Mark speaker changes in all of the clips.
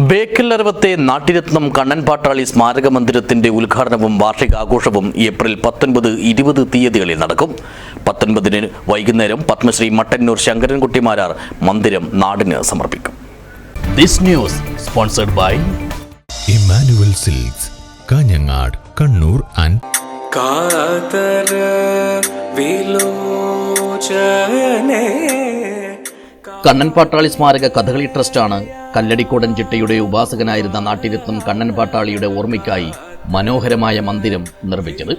Speaker 1: ബേക്കല്ലറവത്തെ നാട്ടിരത്നം കണ്ണൻ പാട്ടാളി സ്മാരക മന്ദിരത്തിന്റെ ഉദ്ഘാടനവും വാർഷികാഘോഷവും ഏപ്രിൽ പത്തൊൻപത് ഇരുപത് തീയതികളിൽ നടക്കും. പത്തൊൻപതിന് വൈകുന്നേരം പത്മശ്രീ മട്ടന്നൂർ ശങ്കരൻകുട്ടിമാരാർ മന്ദിരം നാടിന് സമർപ്പിക്കും. This news sponsored by
Speaker 2: Emmanuel silks Kanhangad Kannur and
Speaker 3: കാതര വിലോചനേ.
Speaker 1: കണ്ണൻ പാട്ടാളി സ്മാരക കഥകളി ട്രസ്റ്റാണ് കല്ലടിക്കോടൻ ചിട്ടയുടെ ഉപാസകനായിരുന്ന നാട്ടിരത്നം കണ്ണൻ പാട്ടാളിയുടെ ഓർമ്മയ്ക്കായി മനോഹരമായ മന്ദിരം നിർമ്മിച്ചത്.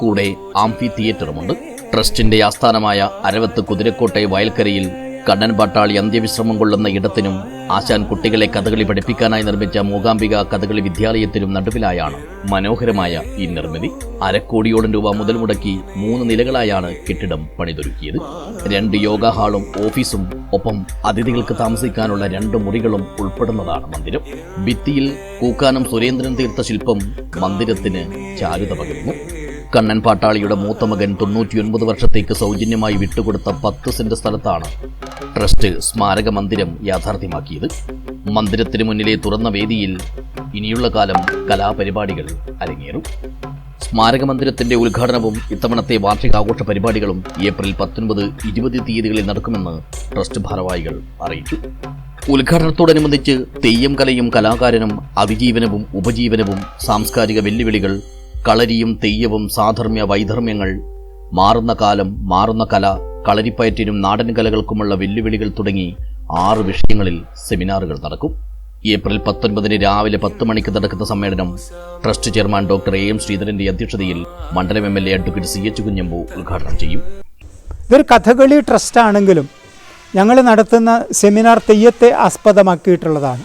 Speaker 1: കൂടെ ആംഫി തിയേറ്ററുമുണ്ട്. ട്രസ്റ്റിന്റെ ആസ്ഥാനമായ അരവത്ത് കുതിരക്കോട്ടെ വയൽക്കരയിൽ കണ്ണൻ പാട്ടാളി അന്ത്യവിശ്രമം കൊള്ളുന്ന ഇടത്തിനും ആശാൻ കുട്ടികളെ കഥകളി പഠിപ്പിക്കാനായി നിർമ്മിച്ച മൂകാംബിക കഥകളി വിദ്യാലയത്തിനും നടുവിലായാണ് മനോഹരമായ ഈ നിർമ്മിതി. അരക്കോടിയോളം രൂപ മുതൽ മുടക്കി മൂന്ന് നിലകളായാണ് കെട്ടിടം പണിതൊരുക്കിയത്. രണ്ട് യോഗ ഹാളും ഓഫീസും ഒപ്പം അതിഥികൾക്ക് താമസിക്കാനുള്ള രണ്ട് മുറികളും ഉൾപ്പെടുന്നതാണ് മന്ദിരം. ഭിത്തിയിൽ കൂക്കാനം സുരേന്ദ്രൻ തീർത്ത ശില്പം മന്ദിരത്തിന് ചാരുത പകരുന്നു. കണ്ണൻ പാട്ടാളിയുടെ മൂത്ത മകൻ തൊണ്ണൂറ്റിയൊൻപത് വർഷത്തേക്ക് സൗജന്യമായി വിട്ടുകൊടുത്ത പത്ത് സെന്റ് സ്ഥലത്താണ് ട്രസ്റ്റ് സ്മാരക മന്ദിരം യാഥാർത്ഥ്യമാക്കിയത്. മന്ദിരത്തിന് മുന്നിലെ തുറന്ന വേദിയിൽ ഇനിയുള്ള കാലം കലാപരിപാടികൾ അരങ്ങേറും. സ്മാരക മന്ദിരത്തിന്റെ ഉദ്ഘാടനവും ഇത്തവണത്തെ വാർഷികാഘോഷ പരിപാടികളും ഏപ്രിൽ പത്തൊൻപത് ഇരുപത് തീയതികളിൽ നടക്കുമെന്ന് ട്രസ്റ്റ് ഭാരവാഹികൾ അറിയിച്ചു. ഉദ്ഘാടനത്തോടനുബന്ധിച്ച് തെയ്യം കലയും കലാകാരനും അതിജീവനവും ഉപജീവനവും സാംസ്കാരിക വെല്ലുവിളികൾ കളരിയും തെയ്യവും സാധർമ്മ്യ വൈധർമ്മ്യങ്ങൾ. മാറുന്ന കാലം മാറുന്ന കല കളരിപ്പയറ്റിനും നാടൻ കലകൾക്കുമുള്ള വെല്ലുവിളികൾ തുടങ്ങി ആറ് വിഷയങ്ങളിൽ സെമിനാറുകൾ നടക്കും. ഏപ്രിൽ പത്തൊൻപതിന് രാവിലെ പത്ത് മണിക്ക് നടക്കുന്ന സമ്മേളനം trust chairman doctor A. M. ശ്രീധരന്റെ അധ്യക്ഷതയിൽ മണ്ഡലം M. L. A. Advocate C. H. Kunhambu ഉദ്ഘാടനം ചെയ്യും.
Speaker 4: ഇതൊരു കഥകളി ട്രസ്റ്റ് ആണെങ്കിലും ഞങ്ങൾ നടത്തുന്ന സെമിനാർ തെയ്യത്തെ ആസ്പദമാക്കിയിട്ടുള്ളതാണ്.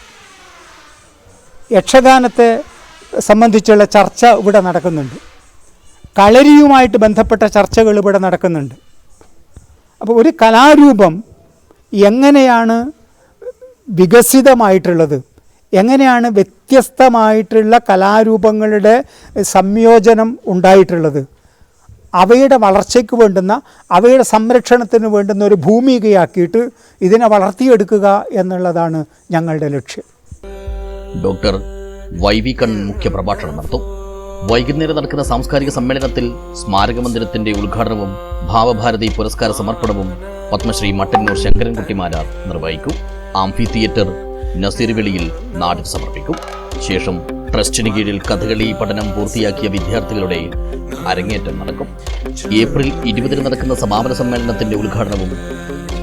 Speaker 4: യക്ഷഗാനത്തെ സംബന്ധിച്ചുള്ള ചർച്ച ഇവിടെ നടക്കുന്നുണ്ട്. കളരിയുമായിട്ട് ബന്ധപ്പെട്ട ചർച്ചകൾ ഇവിടെ നടക്കുന്നുണ്ട്. അപ്പോൾ ഒരു കലാരൂപം എങ്ങനെയാണ് വികസിതമായിട്ടുള്ളത്? എങ്ങനെയാണ് വ്യത്യസ്തമായിട്ടുള്ള കലാരൂപങ്ങളുടെ സംയോജനം ഉണ്ടായിട്ടുള്ളത്? അവയുടെ വളർച്ചയ്ക്ക് വേണ്ടുന്ന അവയുടെ സംരക്ഷണത്തിന് വേണ്ടുന്ന ഒരു ഭൂമികയാക്കിയിട്ട് ഇതിനെ വളർത്തിയെടുക്കുക എന്നുള്ളതാണ് ഞങ്ങളുടെ ലക്ഷ്യം.
Speaker 1: ഡോക്ടർ വൈ വി കണ്ണൻ മുഖ്യ പ്രഭാഷണം നടത്തും. വൈകുന്നേരം നടക്കുന്ന സാംസ്കാരിക സമ്മേളനത്തിൽ സ്മാരകമന്ദിരത്തിന്റെ ഉദ്ഘാടനവും ഭാവഭാരതി പുരസ്കാര സമർപ്പണവും പത്മശ്രീ മട്ടന്നൂർ ശങ്കരൻകുട്ടിമാരാർ നിർവഹിക്കും. ആംഫി തിയേറ്റർ നസീർവെളിയിൽ നാടിന് സമർപ്പിക്കും. ശേഷം ട്രസ്റ്റിന് കീഴിൽ കഥകളി പഠനം പൂർത്തിയാക്കിയ വിദ്യാർത്ഥികളുടെ അരങ്ങേറ്റം നടക്കും. ഏപ്രിൽ ഇരുപതിന് നടക്കുന്ന സമാപന സമ്മേളനത്തിന്റെ ഉദ്ഘാടനവും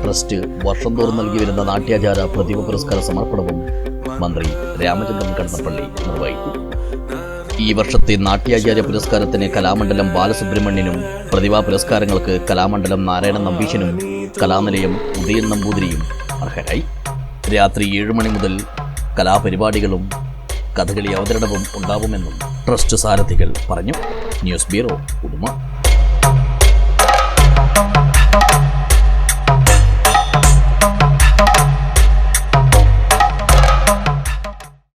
Speaker 1: ട്രസ്റ്റ് വർഷം തോറും നൽകി വരുന്ന നാട്യാചാര പ്രതിഭ പുരസ്കാര സമർപ്പണവും മന്ത്രി രാമചന്ദ്രൻ കടന്നപ്പള്ളി നിർവഹിക്കും ഈ വർഷത്തെ നാട്യാചാര്യ പുരസ്കാരത്തിന് കലാമണ്ഡലം ബാലസുബ്രഹ്മണ്യനും പ്രതിഭാ പുരസ്കാരങ്ങൾക്ക് കലാമണ്ഡലം നാരായണ നമ്പീശനും കലാനിലയം ഉദയൻ നമ്പൂതിരിയും അർഹരായി. രാത്രി ഏഴ് മണി മുതൽ കലാപരിപാടികളും കഥകളി അവതരണവും ഉണ്ടാവുമെന്നും ട്രസ്റ്റ് സാരഥികൾ പറഞ്ഞു. News bureau Uduma.